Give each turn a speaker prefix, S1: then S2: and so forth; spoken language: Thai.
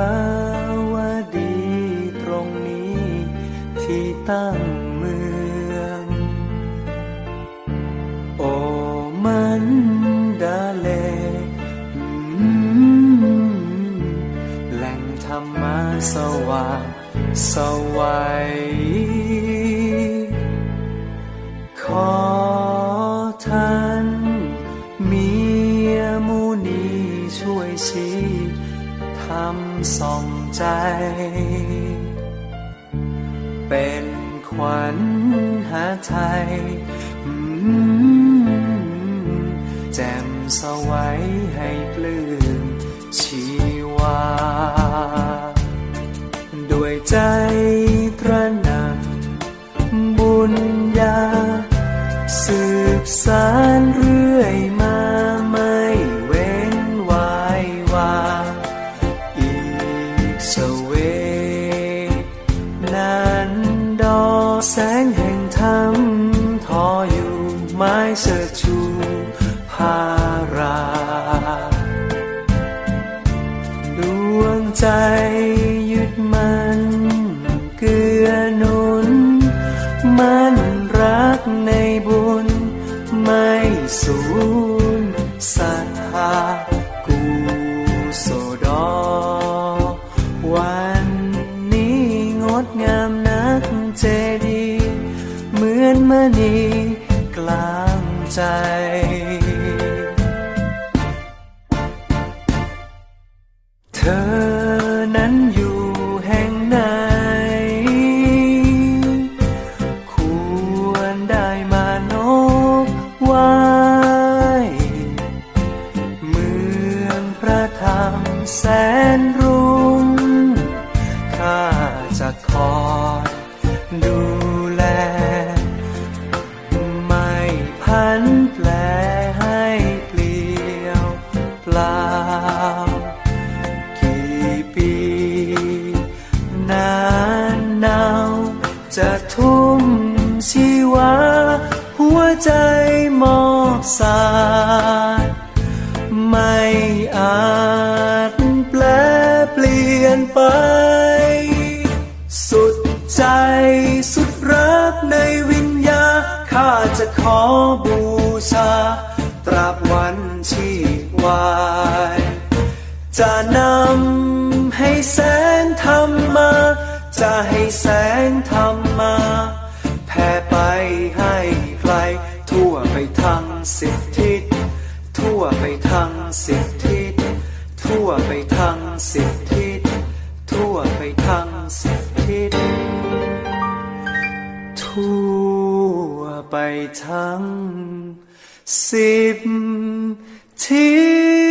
S1: าวดีตรงนี้ที่ตั้งเมือง โอมันดาเลแหล่งธรรมะสว่างสวัยขอท่านมีมุนีช่วยชี ทำส่องใจ เป็นขวัญหาไทยอืมแจ่มสวัยให้ปลื้มชีวา ด้วยใจตระหนักบุญญาสืบสา แสงแห่งธรรมทออยู่ไม้เสดชูพาราดวงใจยึดมันเกื้อหนุน มันรักในบุญ ไม่สูญศรัทธากูโสดอ วันนี้งดงามนักเจด อนมณีกลางใจ ใจมอบสายไม่อาจแปลเปลี่ยนไป สุดใจสุดรักในวิญญาข้าจะขอบูชา ตราบวันชีวาย จะนำให้แสงธรรมมาจะให้แสงธรรมมา สิบทิศทั่วไปทั้งสิบทิศทั่วไปทั้งสิบทิศทั่วไปทั้งสิบทิศทั่วไปทั้งสิบทิ